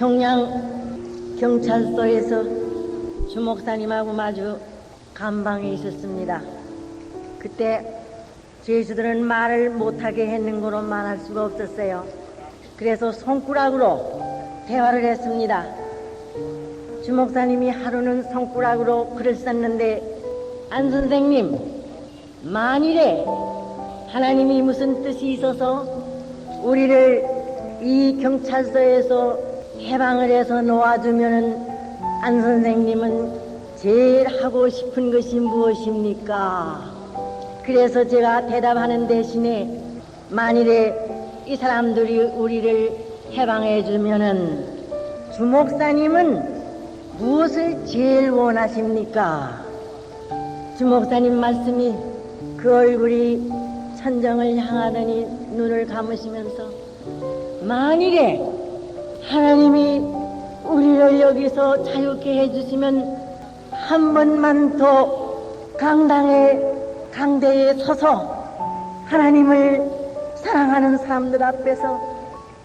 평양 경찰서에서 주 목사님하고 마주 감방에 있었습니다. 그때 죄수들은 말을 못하게 했는 거로 말할 수가 없었어요. 그래서 손가락으로 대화를 했습니다. 주 목사님이 하루는 손가락으로 글을 썼는데 안 선생님 만일에 하나님이 무슨 뜻이 있어서 우리를 이 경찰서에서 해방을 해서 놓아주면은 안 선생님은 제일 하고 싶은 것이 무엇입니까? 그래서 제가 대답하는 대신에 만일에 이 사람들이 우리를 해방해 주면은 주목사님은 무엇을 제일 원하십니까? 주목사님 말씀이 그 얼굴이 천정을 향하더니 눈을 감으시면서 만일에 하나님이 우리를 여기서 자유케 해주시면 한 번만 더 강당에 강대에 서서 하나님을 사랑하는 사람들 앞에서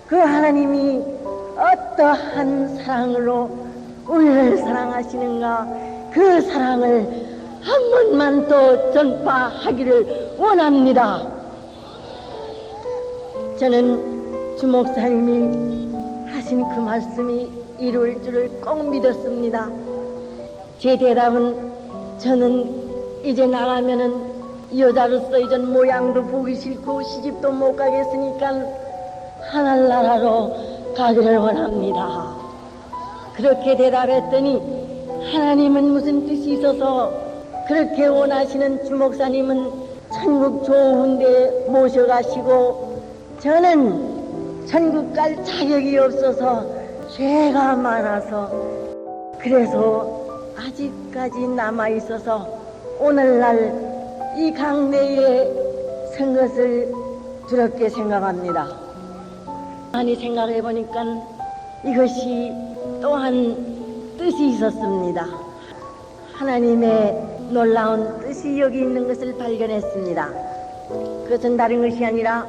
그 하나님이 어떠한 사랑으로 우리를 사랑하시는가 그 사랑을 한 번만 더 전파하기를 원합니다. 저는 주목사님이 하신 그 말씀이 이룰 줄을 꼭 믿었습니다. 제 대답은 저는 이제 나가면은 여자로서 이전 모양도 보기 싫고 시집도 못 가겠으니까 하늘나라로 가기를 원합니다. 그렇게 대답했더니 하나님은 무슨 뜻이 있어서 그렇게 원하시는 주목사님은 천국 좋은 데 모셔가시고 저는 천국 갈 자격이 없어서 죄가 많아서 그래서 아직까지 남아 있어서 오늘날 이 강내에 선 것을 두렵게 생각합니다. 많이 생각해 보니까 이것이 또한 뜻이 있었습니다. 하나님의 놀라운 뜻이 여기 있는 것을 발견했습니다. 그것은 다른 것이 아니라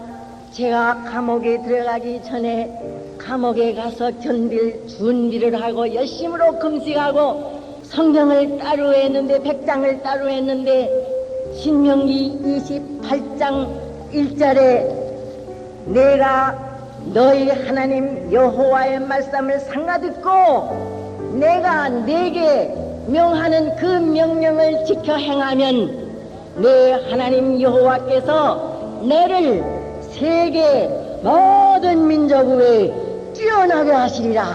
제가 감옥에 들어가기 전에 감옥에 가서 견딜 준비를 하고 열심으로 금식하고 성경을 따로 했는데 백장을 따로 했는데 신명기 28장 1절에 내가 너희 하나님 여호와의 말씀을 상가 듣고 내가 내게 명하는 그 명령을 지켜 행하면 내 하나님 여호와께서 너를 세계 모든 민족 위에 뛰어나게 하시리라.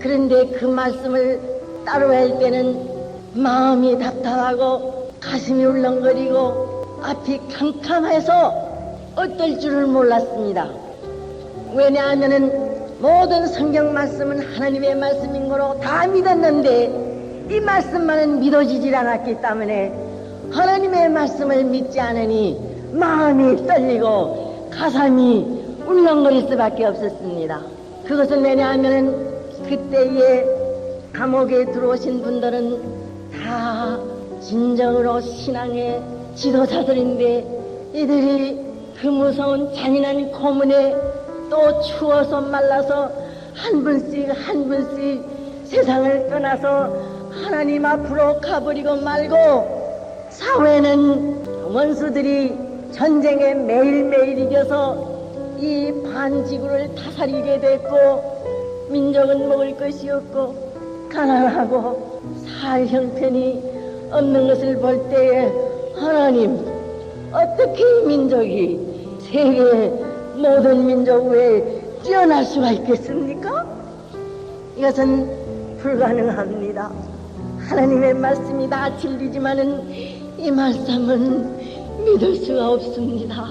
그런데 그 말씀을 따로 할 때는 마음이 답답하고 가슴이 울렁거리고 앞이 캄캄해서 어떨 줄을 몰랐습니다. 왜냐하면은 모든 성경 말씀은 하나님의 말씀인 거로 다 믿었는데 이 말씀만은 믿어지질 않았기 때문에 하나님의 말씀을 믿지 않으니 마음이 떨리고 가슴이 울렁거릴 수밖에 없었습니다. 그것은 왜냐하면은 그때에 감옥에 들어오신 분들은 다 진정으로 신앙의 지도자들인데 이들이 그 무서운 잔인한 고문에 또 추워서 말라서 한 분씩 한 분씩 세상을 떠나서 하나님 앞으로 가버리고 말고 사회는 원수들이 전쟁에 매일매일 이겨서 이 반지구를 다스리게 됐고 민족은 먹을 것이 없고 가난하고 살 형편이 없는 것을 볼 때에 하나님 어떻게 이 민족이 세계 모든 민족 외에 뛰어날 수가 있겠습니까? 이것은 불가능합니다. 하나님의 말씀이 다 진리지만은 이 말씀은 믿을 수가 없습니다.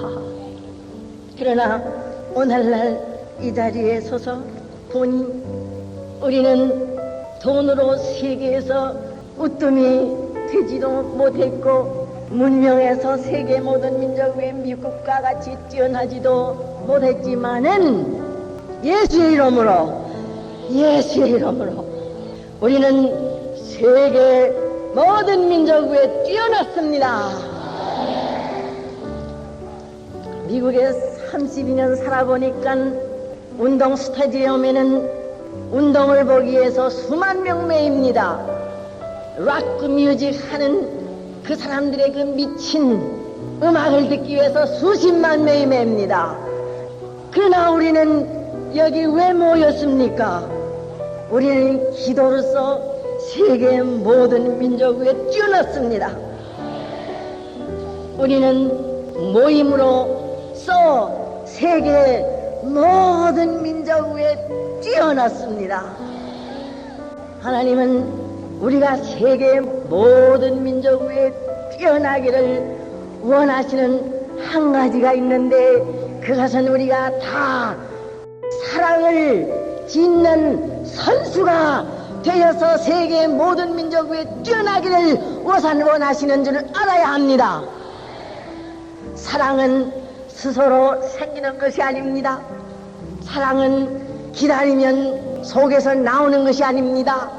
그러나 오늘날 이 자리에 서서 보니 우리는 돈으로 세계에서 우뜸이 되지도 못했고 문명에서 세계 모든 민족 외 미국과 같이 뛰어나지도 못했지만은 예수의 이름으로 예수의 이름으로 우리는 세계 모든 민족 외에 뛰어났습니다. 미국에 32년 살아보니까 운동 스타디움에는 운동을 보기 위해서 수만 명 매입니다. 락 뮤직 하는 그 사람들의 그 미친 음악을 듣기 위해서 수십만 명이 맵니다. 그러나 우리는 여기 왜 모였습니까? 우리는 기도로서 세계 모든 민족 위에 뛰어났습니다. 우리는 모임으로 써 세계 모든 민족 위에 뛰어났습니다. 하나님은 우리가 세계 모든 민족 위에 뛰어나기를 원하시는 한 가지가 있는데 그것은 우리가 다 사랑을 짓는 선수가 되어서 세계 모든 민족 위에 뛰어나기를 원하시는 줄 알아야 합니다. 사랑은 스스로 생기는 것이 아닙니다. 사랑은 기다리면 속에서 나오는 것이 아닙니다.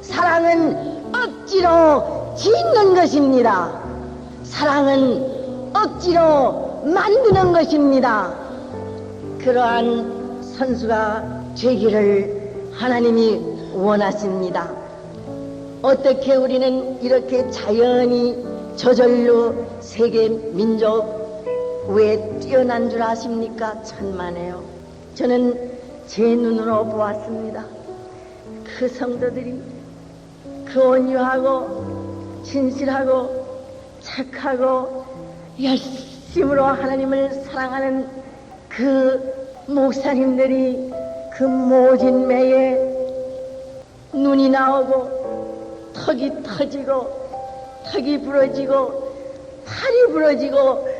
사랑은 억지로 짓는 것입니다. 사랑은 억지로 만드는 것입니다. 그러한 선수가 되기를 하나님이 원하십니다. 어떻게 우리는 이렇게 자연히 저절로 세계 민족 왜 뛰어난 줄 아십니까? 천만에요. 저는 제 눈으로 보았습니다. 그 성도들이 그 온유하고 진실하고 착하고 열심으로 하나님을 사랑하는 그 목사님들이 그 모진 매에 눈이 나오고 턱이 터지고 턱이 부러지고 팔이 부러지고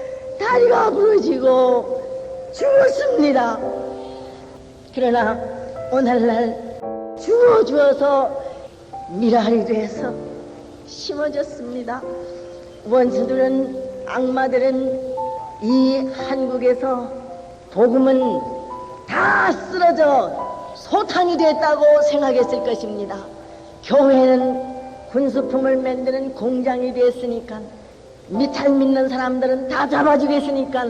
다리가 부러지고 죽었습니다. 그러나 오늘날 주어 주어서 미랄이 돼서 심어졌습니다. 원수들은 악마들은 이 한국에서 복음은 다 쓰러져 소탕이 됐다고 생각했을 것입니다. 교회는 군수품을 만드는 공장이 됐으니까 미탈 믿는 사람들은 다 잡아주겠으니까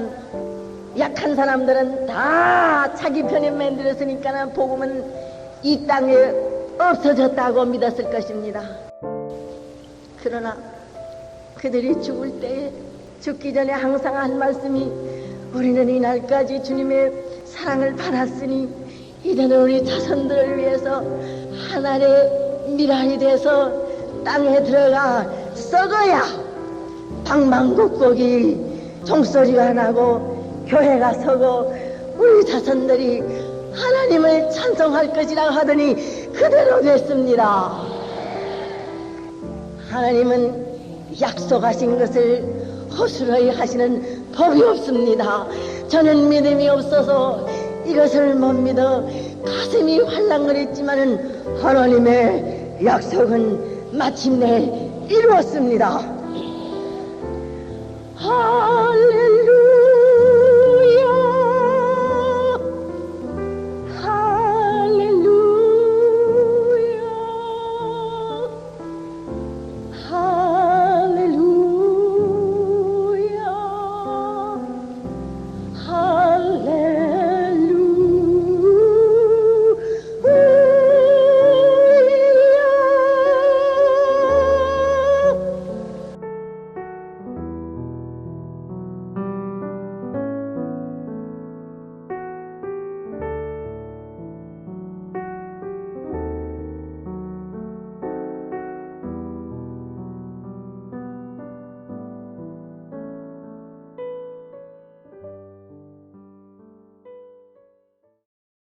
약한 사람들은 다 자기 편에 만들었으니까 복음은 이 땅에 없어졌다고 믿었을 것입니다. 그러나 그들이 죽을 때에 죽기 전에 항상 한 말씀이 우리는 이날까지 주님의 사랑을 받았으니 이제는 우리 자손들을 위해서 하늘의 미랄이 돼서 땅에 들어가 썩어야 방방곡 곡이 종소리가 나고 교회가 서고 우리 자손들이 하나님을 찬송할 것이라 하더니 그대로 됐습니다. 하나님은 약속하신 것을 허술하게 하시는 법이 없습니다. 저는 믿음이 없어서 이것을 못 믿어 가슴이 활랑거렸지만은 하나님의 약속은 마침내 이루었습니다. Oh!